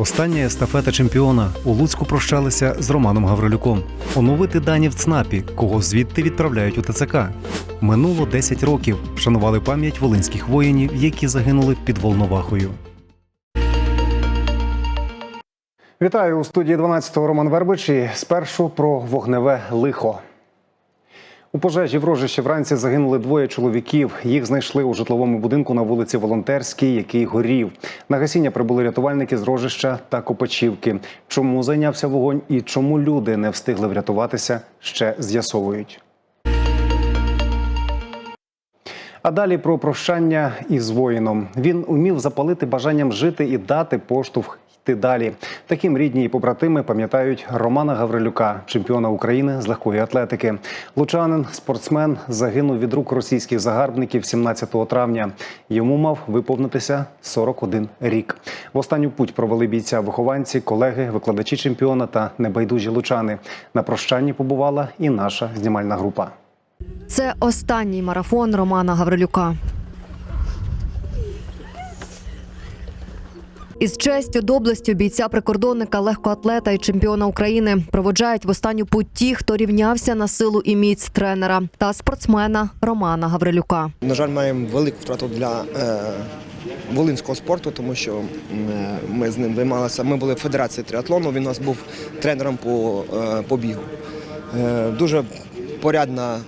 Остання естафета чемпіона у Луцьку прощалися з Романом Гаврилюком. Оновити дані в ЦНАПі, кого звідти відправляють у ТЦК. Минуло 10 років. Вшанували пам'ять волинських воїнів, які загинули під Волновахою. Вітаю у студії 12-го Роман Вербич і спершу про вогневе лихо. У пожежі в рожищі вранці загинули двоє чоловіків. Їх знайшли у житловому будинку на вулиці Волонтерській, який горів. На гасіння прибули рятувальники з рожища та Копачівки. Чому зайнявся вогонь і чому люди не встигли врятуватися, ще з'ясовують. А далі про прощання із воїном. Він умів запалити бажанням жити і дати поштовх йти далі. Таким рідні і побратими пам'ятають Романа Гаврилюка, чемпіона України з легкої атлетики. Лучанин, спортсмен, загинув від рук російських загарбників 17 травня. Йому мав виповнитися 41 рік. В останню путь провели бійця вихованці, колеги, викладачі чемпіона та небайдужі лучани. На прощанні побувала і наша знімальна група. Це останній марафон Романа Гаврилюка. Із честю, доблестю бійця прикордонника, легкоатлета і чемпіона України проводжають в останню путь ті, хто рівнявся на силу і міць тренера та спортсмена Романа Гаврилюка. На жаль, маємо велику втрату для е, волинського спорту, тому що ми з ним займалися. Ми були в федерації триатлону. Він у нас був тренером по, е, по бігу. Е, дуже порядна,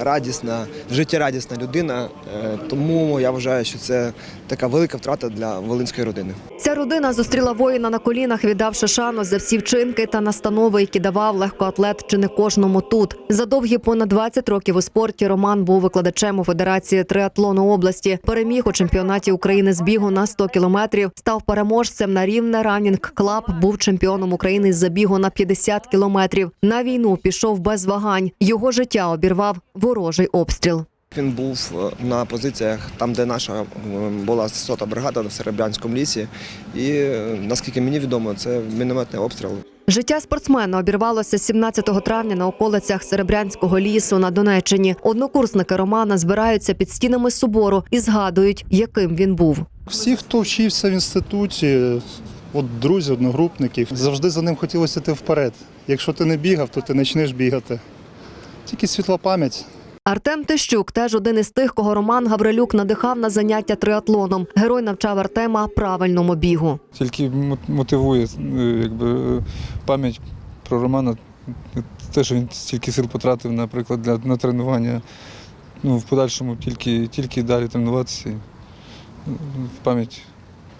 радісна, життєрадісна людина. Е, тому я вважаю, що це така велика втрата для волинської родини. Ця родина зустріла воїна на колінах, віддавши шану за всі вчинки та настанови, які давав легкоатлет чи не кожному тут. За довгі понад 20 років у спорті Роман був викладачем у Федерації триатлону області. Переміг у чемпіонаті України з бігу на 100 кілометрів. Став переможцем на рівне ранінг клаб. Був чемпіоном України з забігу на 50 кілометрів. На війну пішов без вагань. Його життя обірвав ворожий обстріл. Він був е, на позиціях там, де наша е, була сота бригада в Серебрянському лісі. І е, наскільки мені відомо, це мінометний обстріл. Життя спортсмена обірвалося 17 травня на околицях Серебрянського лісу на Донеччині. Однокурсники Романа збираються під стінами собору і згадують, яким він був. Всі, хто вчився в інституті, от друзі, одногрупників, завжди за ним хотілося йти вперед. Якщо ти не бігав, то ти почнеш бігати. Тільки світла пам'ять. Артем Тищук теж один із тих, кого Роман Гаврилюк надихав на заняття триатлоном. Герой навчав Артема правильному бігу. тільки мотивує е, якби, пам'ять про Романа. Те, що він стільки сил потратив, наприклад, для, на тренування. Ну, в подальшому тільки, тільки далі тренуватися е, в пам'ять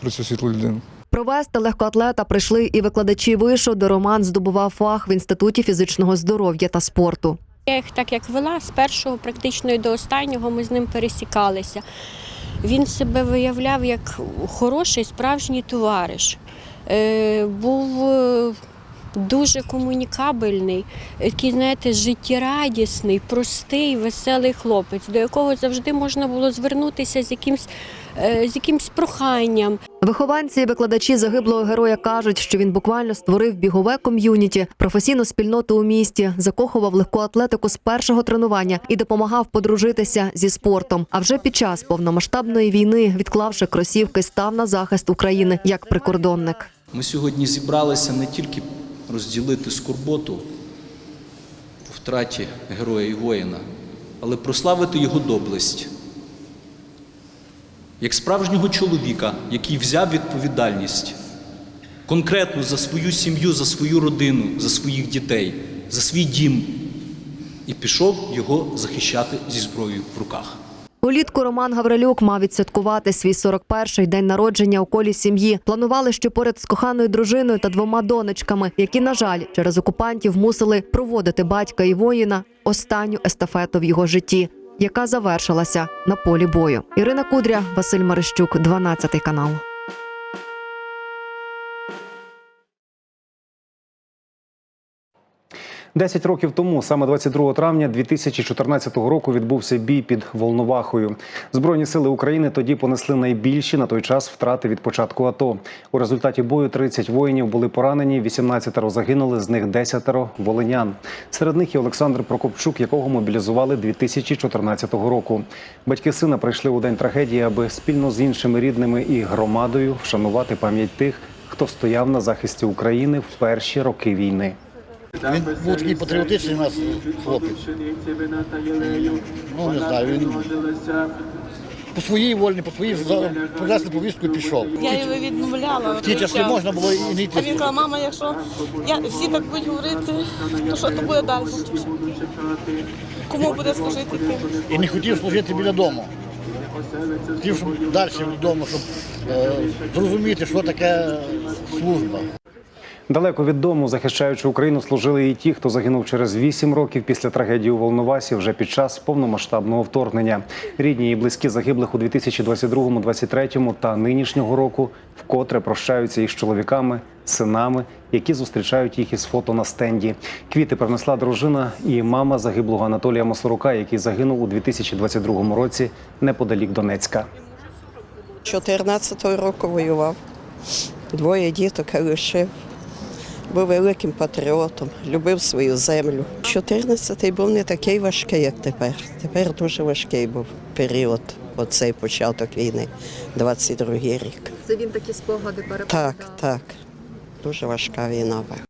про цю світлу людину. Провести легкоатлета прийшли і викладачі вишу, де Роман здобував фах в інституті фізичного здоров'я та спорту. Я їх так як вела, з першого практично і до останнього ми з ним пересікалися. Він себе виявляв як хороший справжній товариш. Е, був е, дуже комунікабельний, такий, знаєте, життєрадісний, простий, веселий хлопець, до якого завжди можна було звернутися з якимсь, з якимсь проханням. Вихованці і викладачі загиблого героя кажуть, що він буквально створив бігове ком'юніті, професійну спільноту у місті, закохував легку атлетику з першого тренування і допомагав подружитися зі спортом. А вже під час повномасштабної війни, відклавши кросівки, став на захист України як прикордонник. Ми сьогодні зібралися не тільки розділити скорботу у втраті героя і воїна, але прославити його доблесть. Як справжнього чоловіка, який взяв відповідальність конкретно за свою сім'ю, за свою родину, за своїх дітей, за свій дім, і пішов його захищати зі зброєю в руках. Улітку Роман Гаврилюк мав відсвяткувати свій 41-й день народження у колі сім'ї. Планували, що поряд з коханою дружиною та двома донечками, які, на жаль, через окупантів мусили проводити батька і воїна останню естафету в його житті, яка завершилася на полі бою. Ірина Кудря, Василь Марищук, 12 канал. Десять років тому, саме 22 травня 2014 року, відбувся бій під Волновахою. Збройні сили України тоді понесли найбільші на той час втрати від початку АТО. У результаті бою 30 воїнів були поранені, 18 загинули, з них 10 волинян. Серед них і Олександр Прокопчук, якого мобілізували 2014 року. Батьки сина прийшли у день трагедії, аби спільно з іншими рідними і громадою вшанувати пам'ять тих, хто стояв на захисті України в перші роки війни. Він був такий патріотичний у нас хлопець. Ну, не знаю, він по своїй волі, по своїй за- повістку і пішов. Я його відмовляла. В ті часи можна було і не А він йти. каже, мама, якщо я, всі так будуть говорити, то що то буде далі? Кому буде служити тим? І не хотів служити біля дому. Хотів, щоб далі вдома, щоб е, зрозуміти, що таке служба. Далеко від дому, захищаючи Україну, служили і ті, хто загинув через вісім років після трагедії у Волновасі вже під час повномасштабного вторгнення. Рідні і близькі загиблих у 2022, 2023 та нинішнього року вкотре прощаються із чоловіками, синами, які зустрічають їх із фото на стенді. Квіти принесла дружина і мама загиблого Анатолія Мосорука, який загинув у 2022 році неподалік Донецька. 14-го року воював. Двоє діток лишив. Був великим патріотом, любив свою землю. 14-й був не такий важкий, як тепер. Тепер дуже важкий був період, оцей початок війни, 22-й рік. Це він такі спогади Так, так. Дуже важка війна була.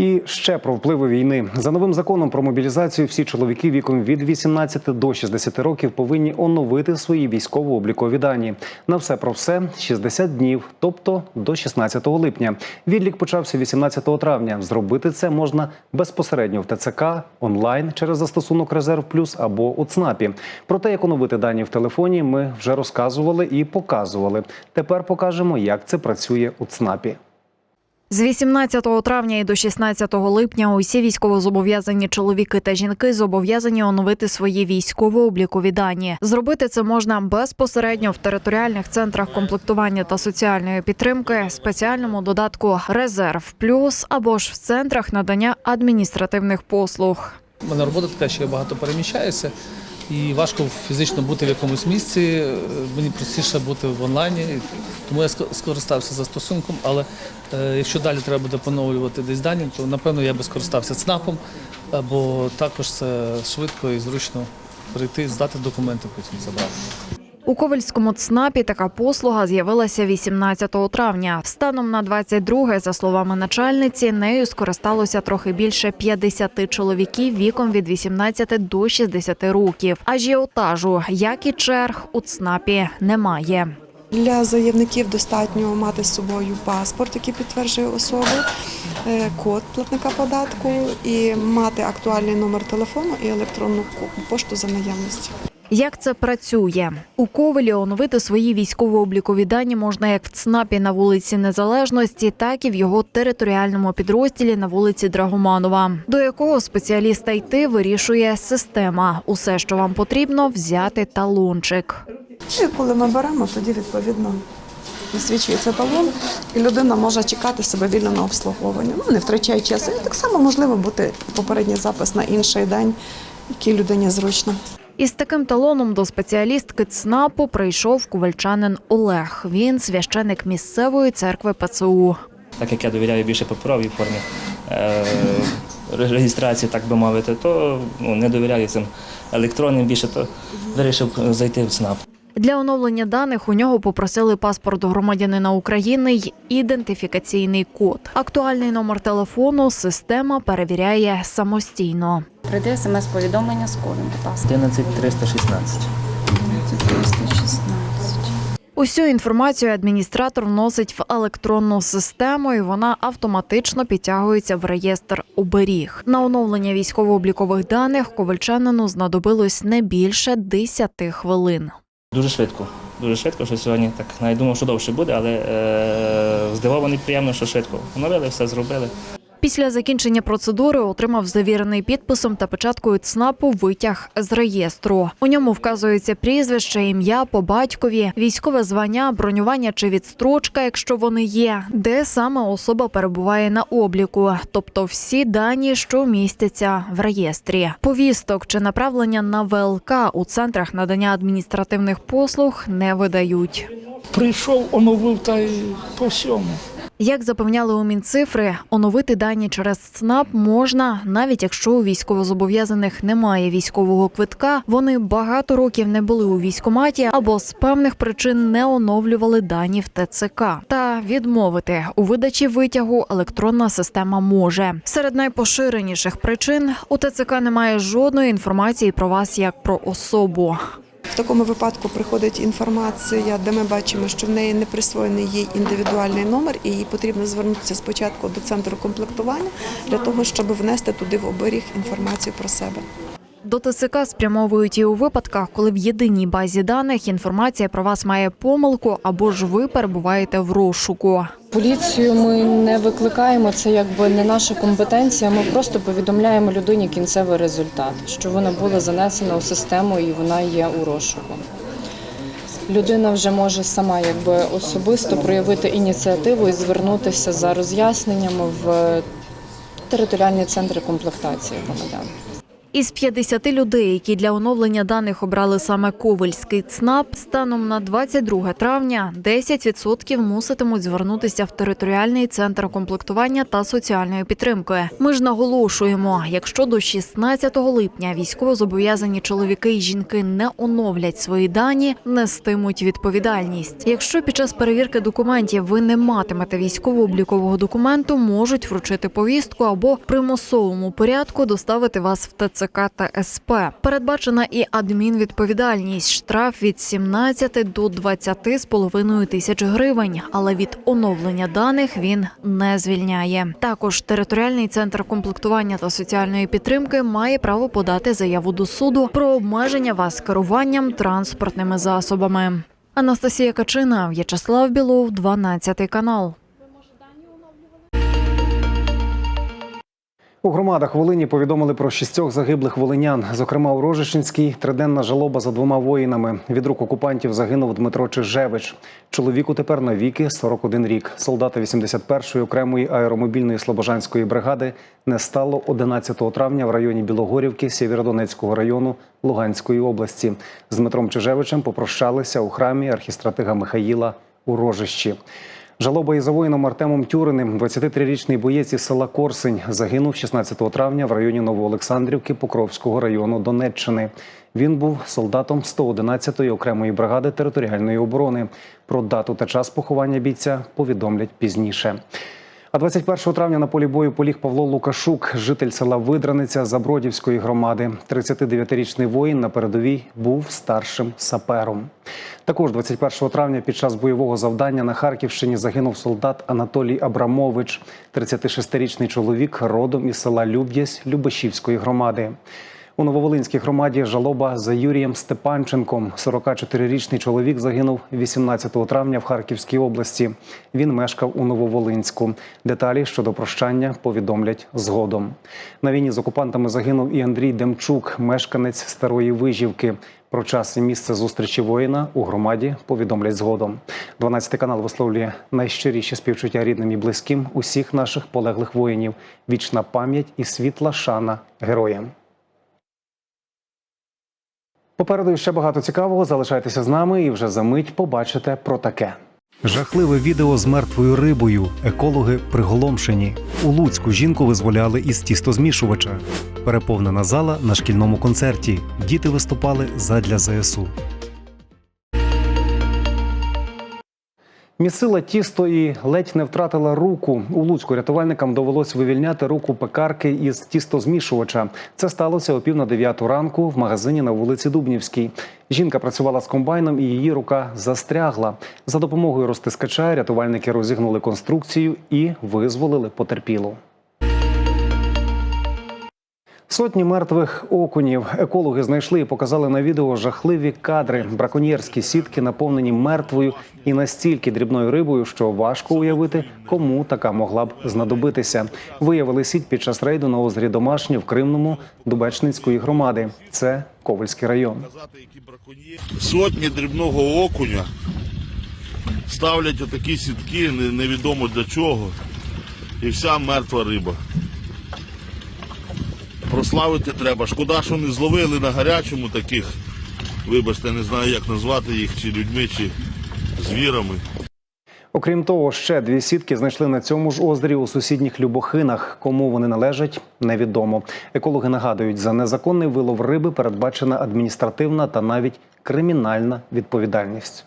І ще про впливи війни за новим законом про мобілізацію. Всі чоловіки віком від 18 до 60 років повинні оновити свої військово-облікові дані. На все про все 60 днів, тобто до 16 липня. Відлік почався 18 травня. Зробити це можна безпосередньо в ТЦК, онлайн через застосунок Резерв Плюс або у ЦНАПі. Про те, як оновити дані в телефоні, ми вже розказували і показували. Тепер покажемо, як це працює у ЦНАПі. З 18 травня і до 16 липня усі військовозобов'язані чоловіки та жінки зобов'язані оновити свої військово-облікові дані. Зробити це можна безпосередньо в територіальних центрах комплектування та соціальної підтримки, спеціальному додатку Резерв Плюс або ж в центрах надання адміністративних послуг. У мене робота така, що я багато переміщаюся, і важко фізично бути в якомусь місці. Е, Мені простіше бути в онлайні, тому я ско- скористався застосунком. Але якщо далі треба буде поновлювати десь дані, то напевно я би скористався ЦНАПом, бо також це швидко і зручно прийти, здати документи, потім забрати. У Ковальському ЦНАПі така послуга з'явилася 18 травня. Станом на 22, за словами начальниці, нею скористалося трохи більше 50 чоловіків віком від 18 до 60 років. Ажіотажу, як і черг, у ЦНАПі немає. Для заявників достатньо мати з собою паспорт, який підтверджує особу, е, код платника податку і мати актуальний номер телефону і електронну пошту за наявності. Як це працює? У Ковелі оновити свої військово-облікові дані можна як в ЦНАПі на вулиці Незалежності, так і в його територіальному підрозділі на вулиці Драгоманова, до якого спеціаліста йти вирішує система. Усе, що вам потрібно, взяти талончик. І коли ми беремо, тоді відповідно висвічується талон, і людина може чекати себе вільно на обслуговування. Ну, не втрачає часу. І так само можливо бути попередній запис на інший день, який людині зручно. Із таким талоном до спеціалістки ЦНАПу прийшов ковальчанин Олег. Він священик місцевої церкви ПЦУ. так як я довіряю більше паперовій формі е, реєстрації, так би мовити, то ну, не довіряю цим електронним більше, то вирішив зайти в СНАП. Для оновлення даних у нього попросили паспорт громадянина України й ідентифікаційний код. Актуальний номер телефону система перевіряє самостійно. Прийде смс-повідомлення з кодом, будь ласка. 11316. 316. Усю інформацію адміністратор вносить в електронну систему, і вона автоматично підтягується в реєстр оберіг. На оновлення військово-облікових даних ковальчанину знадобилось не більше 10 хвилин. Дуже швидко. Дуже швидко, що сьогодні так навіть думав, що довше буде, але е, здивований приємно, що швидко. Оновили, все зробили. Після закінчення процедури отримав завірений підписом та печаткою ЦНАПу витяг з реєстру. У ньому вказується прізвище, ім'я по батькові, військове звання, бронювання чи відстрочка, якщо вони є, де саме особа перебуває на обліку, тобто всі дані, що містяться в реєстрі. Повісток чи направлення на ВЛК у центрах надання адміністративних послуг не видають. Прийшов, оновив та й по всьому. Як запевняли у Мінцифри, оновити дані через ЦНАП можна, навіть якщо у військовозобов'язаних немає військового квитка, вони багато років не були у військкоматі або з певних причин не оновлювали дані в ТЦК. Та відмовити у видачі витягу електронна система може. Серед найпоширеніших причин у ТЦК немає жодної інформації про вас як про особу. В такому випадку приходить інформація, де ми бачимо, що в неї не присвоєний їй індивідуальний номер, і їй потрібно звернутися спочатку до центру комплектування для того, щоб внести туди в оберіг інформацію про себе. До ТСК спрямовують і у випадках, коли в єдиній базі даних інформація про вас має помилку або ж ви перебуваєте в розшуку. Поліцію ми не викликаємо, це якби не наша компетенція. Ми просто повідомляємо людині кінцевий результат, що вона була занесена у систему і вона є у розшуку. Людина вже може сама якби особисто проявити ініціативу і звернутися за роз'ясненнями в територіальні центри комплектації громадян. Із 50 людей, які для оновлення даних обрали саме Ковельський ЦНАП, станом на 22 травня 10% муситимуть звернутися в територіальний центр комплектування та соціальної підтримки. Ми ж наголошуємо, якщо до 16 липня військовозобов'язані чоловіки і жінки не оновлять свої дані, нестимуть відповідальність. Якщо під час перевірки документів ви не матимете військово-облікового документу, можуть вручити повістку або примусовому порядку доставити вас в ТЦК та СП. Передбачена і адмінвідповідальність штраф від 17 до 20 з половиною тисяч гривень, але від оновлення даних він не звільняє. Також територіальний центр комплектування та соціальної підтримки має право подати заяву до суду про обмеження вас керуванням транспортними засобами. Анастасія Качина, В'ячеслав Білов, 12 канал. У громадах Волині повідомили про шістьох загиблих волинян. Зокрема, у Рожичинській триденна жалоба за двома воїнами. Від рук окупантів загинув Дмитро Чижевич. Чоловіку тепер навіки 41 рік. Солдата 81-ї окремої аеромобільної слобожанської бригади не стало 11 травня в районі Білогорівки Сєвєродонецького району Луганської області. З Дмитром Чижевичем попрощалися у храмі архістратига Михаїла у Рожищі. Жалоба і за воїном Артемом Тюриним, 23-річний боєць із села Корсень, загинув 16 травня в районі Новоолександрівки Покровського району Донеччини. Він був солдатом 111-ї окремої бригади територіальної оборони. Про дату та час поховання бійця повідомлять пізніше. А 21 травня на полі бою поліг Павло Лукашук, житель села Видраниця Забродівської громади. 39-річний воїн на передовій був старшим сапером. Також 21 травня під час бойового завдання на Харківщині загинув солдат Анатолій Абрамович, 36-річний чоловік родом із села Люб'язь Любешівської громади. У Нововолинській громаді жалоба за Юрієм Степанченком. 44-річний чоловік загинув 18 травня в Харківській області. Він мешкав у Нововолинську. Деталі щодо прощання повідомлять згодом. На війні з окупантами загинув і Андрій Демчук, мешканець Старої Вижівки. Про час і місце зустрічі воїна у громаді повідомлять згодом. 12 канал висловлює найщиріші співчуття рідним і близьким усіх наших полеглих воїнів. Вічна пам'ять і світла шана героям. Попереду ще багато цікавого. Залишайтеся з нами і вже за мить побачите про таке. Жахливе відео з мертвою рибою. Екологи приголомшені. У Луцьку жінку визволяли із тістозмішувача. Переповнена зала на шкільному концерті. Діти виступали задля ЗСУ. Місила тісто і ледь не втратила руку. У Луцьку рятувальникам довелось вивільняти руку пекарки із тістозмішувача. Це сталося о пів на дев'яту ранку в магазині на вулиці Дубнівській. Жінка працювала з комбайном і її рука застрягла. За допомогою розтискача рятувальники розігнули конструкцію і визволили потерпілу. Сотні мертвих окунів екологи знайшли і показали на відео жахливі кадри. Браконьєрські сітки наповнені мертвою і настільки дрібною рибою, що важко уявити, кому така могла б знадобитися. Виявили сіть під час рейду на озері Домашнє в Кримному Дубечнинської громади. Це Ковальський район. Сотні дрібного окуня ставлять отакі сітки, невідомо для чого, і вся мертва риба. Прославити треба. Шкода, що не зловили на гарячому таких, вибачте, не знаю, як назвати їх, чи людьми, чи звірами. Окрім того, ще дві сітки знайшли на цьому ж озері у сусідніх Любохинах. Кому вони належать, невідомо. Екологи нагадують, за незаконний вилов риби передбачена адміністративна та навіть кримінальна відповідальність.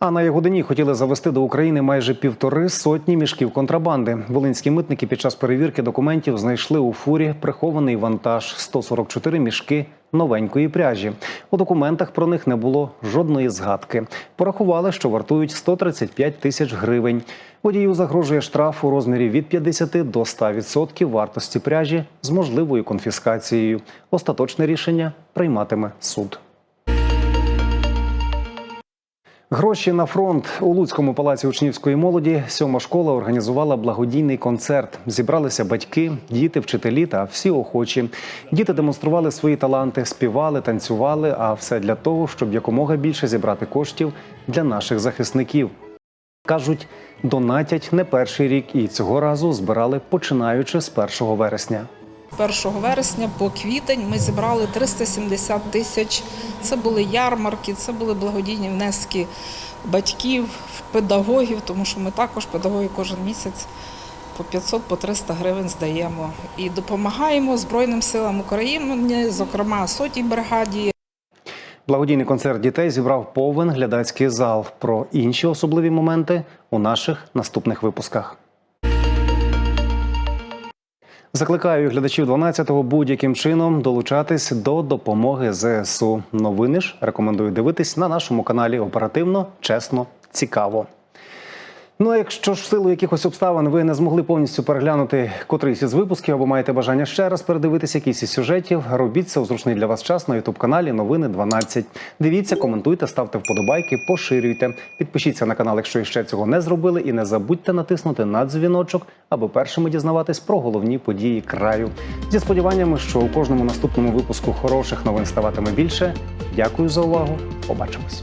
А на Ягодині хотіли завести до України майже півтори сотні мішків контрабанди. Волинські митники під час перевірки документів знайшли у фурі прихований вантаж 144 мішки новенької пряжі. У документах про них не було жодної згадки. Порахували, що вартують 135 тисяч гривень. Водію загрожує штраф у розмірі від 50 до 100% вартості пряжі з можливою конфіскацією. Остаточне рішення прийматиме суд. Гроші на фронт у Луцькому палаці учнівської молоді сьома школа організувала благодійний концерт. Зібралися батьки, діти, вчителі та всі охочі. Діти демонстрували свої таланти, співали, танцювали. А все для того, щоб якомога більше зібрати коштів для наших захисників. Кажуть, донатять не перший рік і цього разу збирали починаючи з 1 вересня. 1 вересня по квітень ми зібрали 370 тисяч. Це були ярмарки, це були благодійні внески батьків, педагогів, тому що ми також педагоги кожен місяць по 500 по 300 гривень здаємо. І допомагаємо Збройним силам України, зокрема сотій бригаді. Благодійний концерт дітей зібрав повен глядацький зал. Про інші особливі моменти у наших наступних випусках. Закликаю глядачів 12-го будь-яким чином долучатись до допомоги ЗСУ. Новини ж рекомендую дивитись на нашому каналі оперативно, чесно, цікаво. Ну а якщо ж в силу якихось обставин ви не змогли повністю переглянути котрийсь із випусків або маєте бажання ще раз передивитися якийсь із сюжетів, робіть це у зручний для вас час на ютуб каналі Новини 12. Дивіться, коментуйте, ставте вподобайки, поширюйте. Підпишіться на канал, якщо ще цього не зробили, і не забудьте натиснути на дзвіночок, аби першими дізнаватись про головні події краю. Зі сподіваннями, що у кожному наступному випуску хороших новин ставатиме більше. Дякую за увагу. Побачимось.